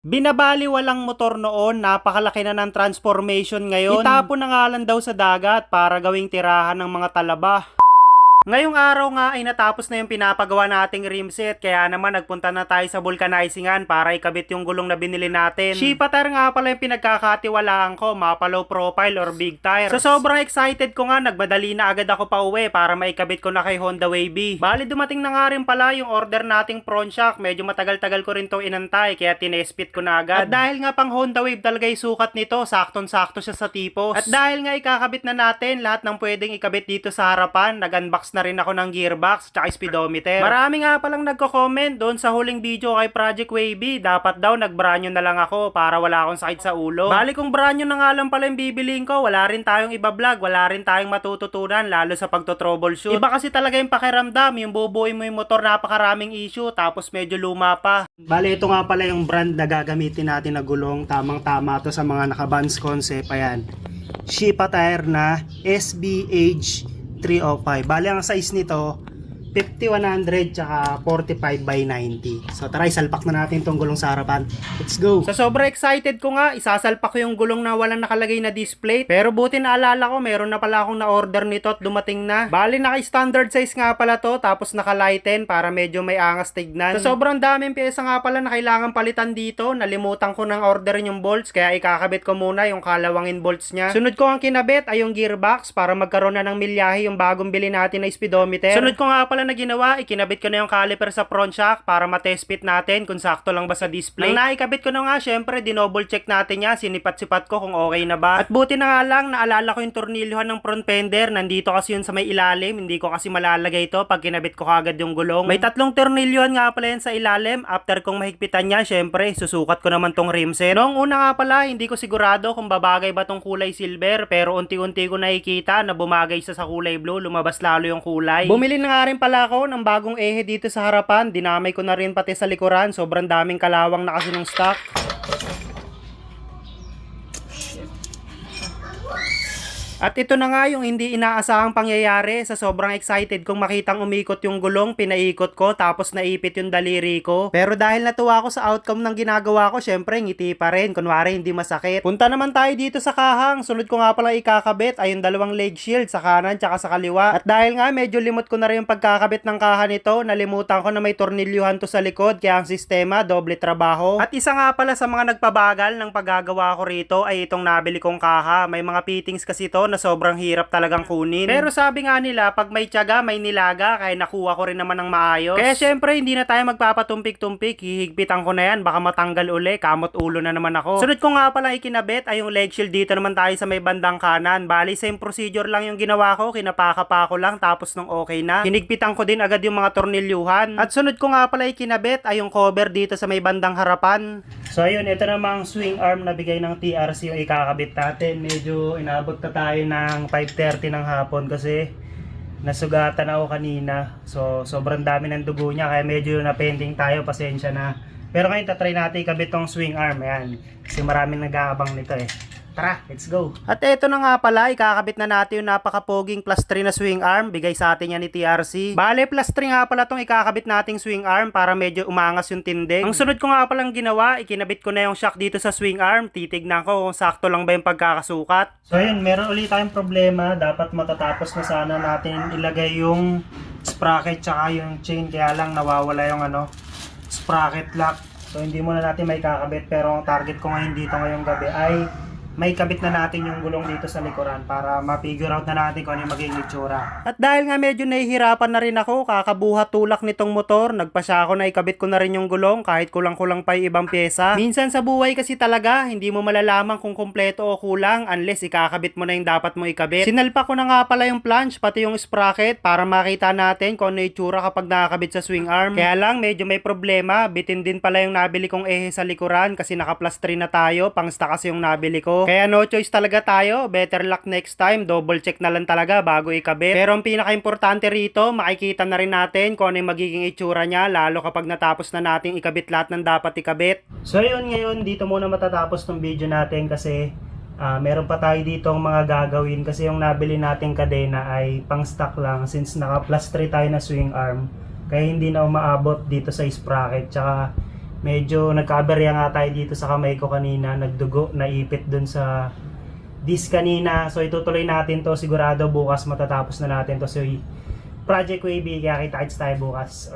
Binabali walang motor noon, napakalaki na ng transformation ngayon. Itapon na nga lang daw sa dagat para gawing tirahan ng mga talaba. Ngayong araw nga ay natapos na yung pinapagawa nating rim set kaya naman nagpunta na tayo sa vulcanizingan para ikabit yung gulong na binili natin. Shipa tire nga pala yung pinagkakatiwalaan ko, mapa low profile or big tire. So sobrang excited ko nga, nagmadali na agad ako pa uwi para maikabit ko na kay Honda Wavy. Bali dumating na nga rin pala yung order nating front shock, medyo matagal-tagal ko rin to inantay kaya tinespit ko na agad. At dahil nga pang Honda Wave talaga yung sukat nito, saktong-sakto siya sa tipos. At dahil nga ikakabit na natin lahat ng pwedeng ikabit dito sa harapan, nag-unbox na rin ako ng gearbox at speedometer. Marami nga palang nagko-comment doon sa huling video kay Project Wavy. Dapat daw nagbranyo na lang ako para wala akong sakit sa ulo. Bali kung branyo na nga lang pala yung bibiliin ko, wala rin tayong iba-vlog, wala rin tayong matututunan lalo sa pagto-troubleshoot. Iba kasi talaga yung pakiramdam, yung bubuin mo yung motor napakaraming issue tapos medyo luma pa. Bali ito nga pala yung brand na gagamitin natin na gulong, tamang-tama to sa mga naka-Vans concept. Ayan. Shipa tire na SBH 305. Bali ang size nito 50-100 tsaka 45 by 90. So tara, isalpak na natin tong gulong sa harapan. Let's go! Sa sobrang excited ko nga, isasalpak ko yung gulong na walang nakalagay na display. Pero buti naalala ko, meron na pala akong na-order nito at dumating na. Bali, naka-standard size nga pala to, tapos naka-lighten para medyo may angas tignan. Sa sobrang daming pyesa nga pala na kailangan palitan dito, nalimutan ko ng orderin yung bolts, kaya ikakabit ko muna yung kalawangin bolts niya. Sunod ko ang kinabit ay yung gearbox para magkaroon na ng milyahe yung bagong bili natin na speedometer. Sunod ko nga pala na ginawa, ikinabit ko na yung caliper sa front shock para matest fit natin kung sakto lang ba sa display. Nang naikabit ko na nga, syempre, dinoble check natin yan, sinipat-sipat ko kung okay na ba. At buti na nga lang, naalala ko yung tornilyohan ng front fender, nandito kasi yun sa may ilalim, hindi ko kasi malalagay ito pag kinabit ko kagad yung gulong. May tatlong tornilyohan nga pala yan sa ilalim, after kong mahigpitan yan, syempre, susukat ko naman tong rim set. Noong una nga pala, hindi ko sigurado kung babagay ba tong kulay silver, pero unti-unti ko nakikita na bumagay sa sa kulay blue, lumabas lalo yung kulay. Bumili na nga rin pala ako ng bagong ehe dito sa harapan, dinamay ko na rin pati sa likuran, sobrang daming kalawang na kasi ng stock. At ito na nga yung hindi inaasahang pangyayari sa sobrang excited kong makitang umikot yung gulong, pinaikot ko tapos naipit yung daliri ko. Pero dahil natuwa ako sa outcome ng ginagawa ko, syempre ngiti pa rin, kunwari hindi masakit. Punta naman tayo dito sa kahang, sunod ko nga pala ikakabit ay yung dalawang leg shield sa kanan tsaka sa kaliwa. At dahil nga medyo limot ko na rin yung pagkakabit ng kaha nito, nalimutan ko na may tornilyuhan to sa likod kaya ang sistema doble trabaho. At isa nga pala sa mga nagpabagal ng paggagawa ko rito ay itong nabili kong kaha. May mga fittings kasi to na sobrang hirap talagang kunin. Pero sabi nga nila, pag may tiyaga, may nilaga, kaya nakuha ko rin naman ng maayos. Kaya syempre, hindi na tayo magpapatumpik-tumpik, hihigpitan ko na yan, baka matanggal uli, kamot ulo na naman ako. Sunod ko nga pala ikinabit ay yung leg shield dito naman tayo sa may bandang kanan. Bali, same procedure lang yung ginawa ko, kinapaka pa ko lang, tapos nung okay na, hinigpitan ko din agad yung mga tornilyuhan. At sunod ko nga pala ikinabit ay yung cover dito sa may bandang harapan. So ayun, ito namang swing arm na bigay ng TRC yung ikakabit natin. Medyo inabot na tayo ng 5.30 ng hapon kasi nasugatan ako kanina. So sobrang dami ng dugo niya kaya medyo na-pending tayo, pasensya na. Pero ngayon tatry natin ikabit tong swing arm. Ayan, kasi maraming nag-aabang nito eh. Tara, let's go. At eto na nga pala, ikakabit na natin yung napakapoging plus 3 na swing arm. Bigay sa atin yan ni TRC. Bale, plus 3 nga pala tong ikakabit nating swing arm para medyo umangas yung tinding. Ang sunod ko nga palang ginawa, ikinabit ko na yung shock dito sa swing arm. Titignan ko kung sakto lang ba yung pagkakasukat. So ayun, meron ulit tayong problema. Dapat matatapos na sana natin ilagay yung sprocket tsaka yung chain. Kaya lang nawawala yung ano, sprocket lock. So hindi muna natin may kakabit pero ang target ko ngayon dito ngayong gabi ay may kabit na natin yung gulong dito sa likuran para ma-figure out na natin kung ano yung magiging itsura. At dahil nga medyo nahihirapan na rin ako, kakabuhat tulak nitong motor, nagpasya ako na ikabit ko na rin yung gulong kahit kulang-kulang pa yung ibang pyesa. Minsan sa buhay kasi talaga, hindi mo malalaman kung kompleto o kulang unless ikakabit mo na yung dapat mo ikabit. Sinalpa ko na nga pala yung flange, pati yung sprocket para makita natin kung ano itsura kapag nakakabit sa swing arm. Kaya lang medyo may problema, bitin din pala yung nabili kong ehe sa likuran kasi naka-plus 3 na tayo, pang kasi yung nabili ko. Kaya no choice talaga tayo. Better luck next time. Double check na lang talaga bago ikabit. Pero ang pinaka-importante rito, makikita na rin natin kung ano magiging itsura niya lalo kapag natapos na nating ikabit lahat ng dapat ikabit. So yun ngayon, dito muna matatapos tong video natin kasi ah, meron pa tayo dito mga gagawin kasi yung nabili nating kadena ay pang stock lang since naka plus 3 tayo na swing arm kaya hindi na umaabot dito sa sprocket tsaka Medyo nagkaberya nga tayo dito sa kamay ko kanina, nagdugo, naipit dun sa disc kanina. So itutuloy natin to sigurado bukas matatapos na natin to. So project wavy kaya kita-kits tayo bukas.